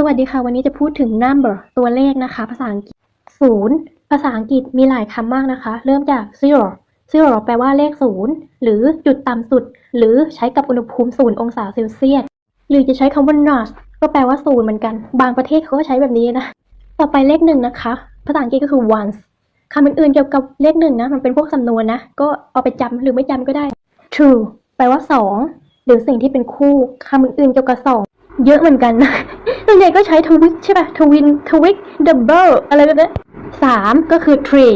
สวัสดีค่ะ วันนี้จะพูดถึง number ตัวเลขนะคะ ภาษาอังกฤษศูนย์ภาษาอังกฤษมีหลายคำมากนะคะ เริ่มจาก zero zero แปลว่าเลขศูนย์หรือจุดต่ำสุด หรือใช้กับอุณหภูมิศูนย์องศาเซลเซียสหรือจะใช้คำว่า not ก็แปลว่าศูนย์เหมือนกัน บางประเทศเขาก็ใช้แบบนี้นะ ต่อไปเลขหนึ่งนะคะ ภาษาอังกฤษก็คือ once คำอื่นๆเกี่ยวกับเลขหนึ่งนะ มันเป็นพวกสำนวนนะ ก็เอาไปจำหรือไม่จำก็ได้ two แปลว่าสองหรือสิ่งที่เป็นคู่คำอื่นๆเกี่ยวกับสองเยอะเหมือนกันนะ ส่วนใหญ่ก็ใช้ทวิกใช่ป่ะทวินทวิกดับเบิลอะไรแบบนี้สามก็คือ three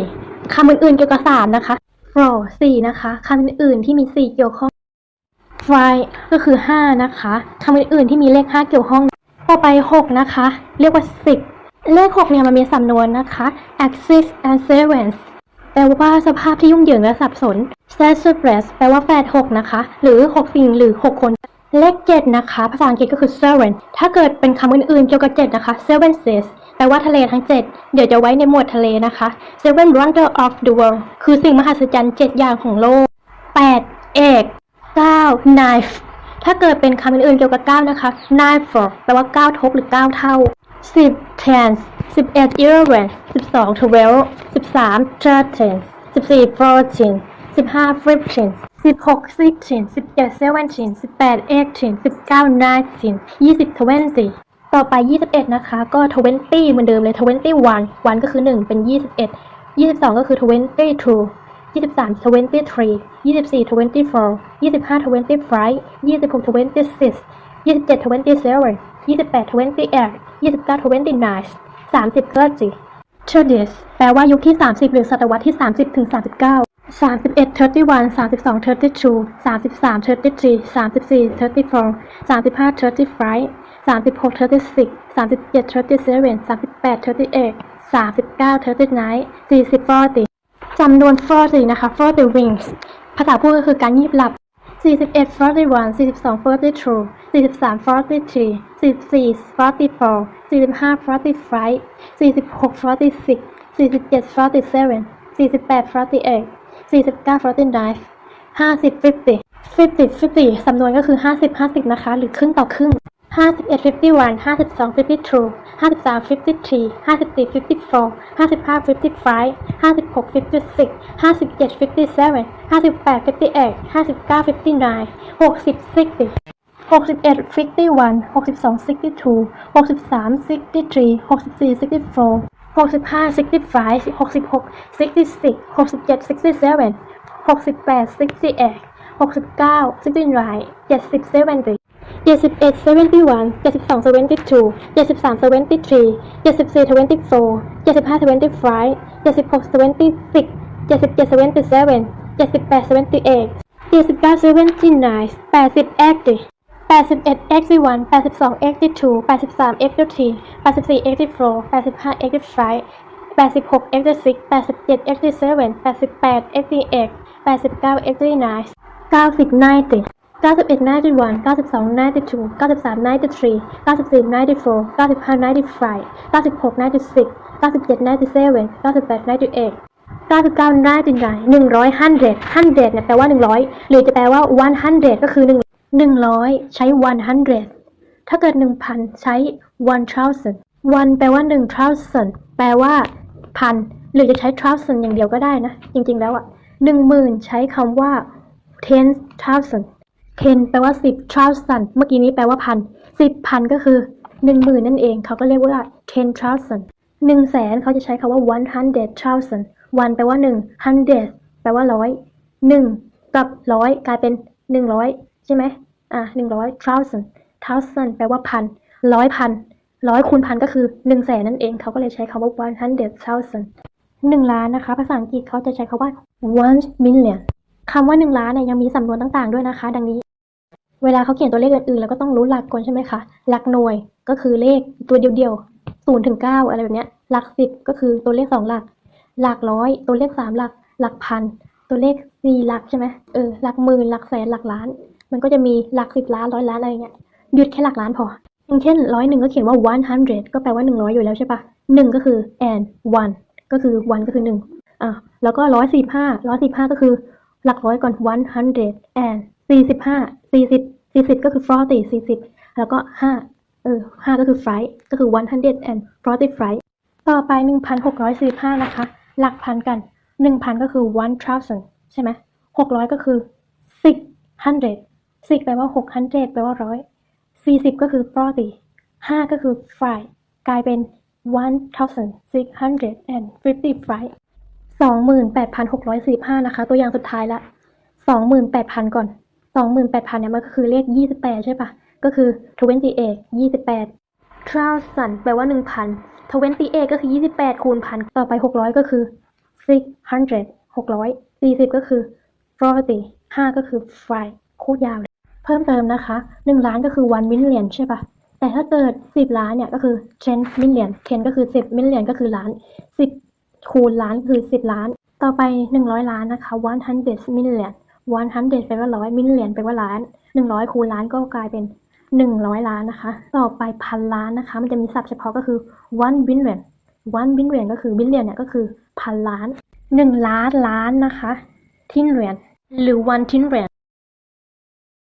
คำอื่นๆเกี่ยวกับสามนะคะ four สี่นะคะคำอื่นๆที่มีสี่เกี่ยวข้อง five ก็คือห้านะคะคำอื่นๆที่มีเลขห้าเกี่ยวข้อง ต่อไปหกนะคะ เรียกว่า six เลขหกเนี่ยมันมีสำนวนนะคะ axis and sequence แปลว่าสภาพที่ยุ่งเหยิงและสับสน s e x p r e s s แปลว่าแฝดหกนะคะ หรือหกสิ่งหรือหกคน เลขเจ็ดนะคะ ภาษาอังกฤษก็คือ seven ถ้าเกิดเป็นคำอื่นๆ เกี่ยวกับเจ็ดนะคะ seven seas แปลว่าทะเลทั้งเจ็ดเดี๋ยวจะไว้ในหมวดทะเลนะคะ seven wonder of the world คือสิ่งมหัศจรรย์เจ็ดอย่างของโลกแปดเอกเก้า knife ถ้าเกิดเป็นคำอื่นๆ เกี่ยวกับเก้านะคะ knife แปลว่าเก้าทบหรือเก้าเท่าสิบ tens สิบเอ็ด eleven สิบสอง twelve สิบสาม thirteen สิบหกสิบฉินสิบเจ็ดเซเว่นฉินสิบแปดเอ็กฉินสิบเก้านายฉินยี่สิบทเวนตีต่อไปยี่สิบเอ็ดนะคะ ก็ทเวนตี้เหมือนเดิมเลยทเวนตี้วันวัก็คือหนึ่งเป็นยี่สิบเอ็ดยี่สิบสองก็คือทเวนตี้ทูยี่สิบสามทเวนตี้ทรียี่สิบสี่ทเวนตี้โฟร์ยี่สิบห้าทเวนตี้ไฟยี่สิบหกทเวนตี้ซิยี่สิบเจ็ดทเวนตี้เซเว่ยี่สิบแปดทเวนตี้เอ็ดยี่สิบเก้าทเวนตี้นายสามสิบเกิร์จีเชอร์แปลว่ายุคที่สามสิบหรือศตวรรษที่สามสิบถึงสามสิบเก้า สามสิบเอ็ด thirty one สามสิบสอง thirty two สามสิบสาม thirty three สามสิบสี่ thirty four สามสิบห้า thirty five สามสิบหก thirty six สามสิบเจ็ด thirty seven สามสิบแปด thirty eight สามสิบเก้า thirty nine สี่สิบ forty จำนวน forty นะคะ forty wings ภาษาพูดก็คือการยีบหลับ41 41 42 42 43 43 44 44 45 45 46 46 47 47 48 48 49 49 50 50 50 50 สำนวนก็คือ 50 50 นะคะ หรือครึ่งต่อครึ่ง 51 51 52 52 53 53 54 54 55 55 56 56 57 57 58 58 59 59 60 60 61 51 62 62 63 63 64 64 65 65 66 66 67 67 68 68 69 69 70 70 71 71 72 72 73 73 74 24 75 25 76 26 77 77 78 78 79 79 80 80 81 81 82 82 83 83 84 84 85 85 86 86 87 87 88 88 89 89 90 90 91 91 92 92 93 93 94 94 95 95 96 96 97 97 98 98 99 99 100 100 100เนี่ยแปลว่า 100 หรือจะแปลว่า 100 ก็คือ 1 100ใช้100ถ้าเกิด1,000ใช้1000 1แปลว่า1 thousand แปลว่าพันหรือจะใช้ thousand อย่างเดียวก็ได้นะ จริงๆแล้วอะ10,000ใช้คำว่า ten thousand ten แปลว่า10 thousand เมื่อกี้นี้แปลว่าพันสิบพันก็คือ10,000นั่นเองเขาก็เรียกว่า ten thousand หนึ่งแสนเขาจะใช้คำว่า one hundred thousand one แปลว่าหนึ่ง hundred แปลว่าร้อยหนึ่งกับร้อยกลายเป็นหนึ่งร้อย ใช่ไหมอะหนึ่งร้อย thousand thousand แปลว่าพันร้อยพันร้อยคูณพันก็คือหนึ่งแสนนั่นเอง เขาก็เลยใช้คำว่า one hundred thousand หนึ่งล้านนะคะ ภาษาอังกฤษเขาจะใช้คำว่า one million คำว่าหนึ่งล้านเนี่ยยังมีสำนวนต่างๆด้วยนะคะ ดังนี้ เวลาเขาเขียนตัวเลขอื่นๆแล้วก็ต้องรู้หลักก่อนใช่ไหมคะ หลักหน่วยก็คือเลขตัวเดียวๆศูนย์ถึงเก้าอะไรแบบเนี้ย หลักสิบก็คือตัวเลขสองหลัก หลักร้อย ตัวเลขสามหลัก หลักพัน ตัวเลขสี่หลักใช่ไหมเออ หลักหมื่น หลักแสน หลักล้าน มันก็จะมีหลักสิบล้านร้อยล้านอะไรเงี้ยหยุดแค่หลักล้านพอ อย่างเช่นร้อยหนึ่งก็เขียนว่า one hundred ก็แปลว่าหนึ่งร้อยอยู่แล้วใช่ปะหนึ่งก็คือ and one ก็คือ one ก็คือหนึ่งอะแล้วก็ร้อยสี่ห้าร้อยสี่ห้าก็คือหลักร้อยก่อน one hundred and สี่สิบห้าสี่สิบสี่สิบก็คือ forty สี่สิบแล้วก็ห้าเออห้าก็คือ flight ก็คือ one hundred and forty flight ต่อไปหนึ่งพันหกร้อยสี่ห้านะคะ หลักพันกันหนึ่งพันก็คือ one thousand ใช่ไหมหกร้อยก็คือ six hundred six แปลว่าหก hundred แปลว่าร้อยสี่สิบก็คือ forty ห้าก็คือ five กลายเป็น one thousand six hundred and fifty five สองหมื่นแปดพันหกร้อยสี่ห้านะคะ ตัวอย่างสุดท้ายละสองหมื่นแปดพันก่อนสองหมื่นแปดพันเนี่ยมันก็คือเลขยี่สิบแปดใช่ปะก็คือ twenty eight ยี่สิบแปด thousand แปลว่าหนึ่งพัน twenty eight ก็คือยี่สิบแปดคูณพันต่อไปหกร้อยก็คือ six hundred หกร้อยสี่สิบก็คือ forty ห้าก็คือ five โคตรยาว เพิ่มเติมนะคะหนึ่งล้านก็คือ one million ใช่ปะแต่ถ้าเกิดสิบล้านเนี่ยก็คือ ten million ten ก็คือสิบ million ก็คือล้านสิบคูณล้านคือสิบล้าน ต่อไปหนึ่งร้อยล้านนะคะ one hundred million one hundred แปลว่าร้อย million แปลว่าล้านหนึ่งร้อยคูณล้านก็กลายเป็นหนึ่งร้อยล้านนะคะ ต่อไปพันล้านนะคะ มันจะมีศัพท์เฉพาะก็คือ one billion one billion ก็คือ billion เนี่ยก็คือพันล้านหนึ่งล้านล้านนะคะ ทินเหรียญหรือ one ทินเหรียญ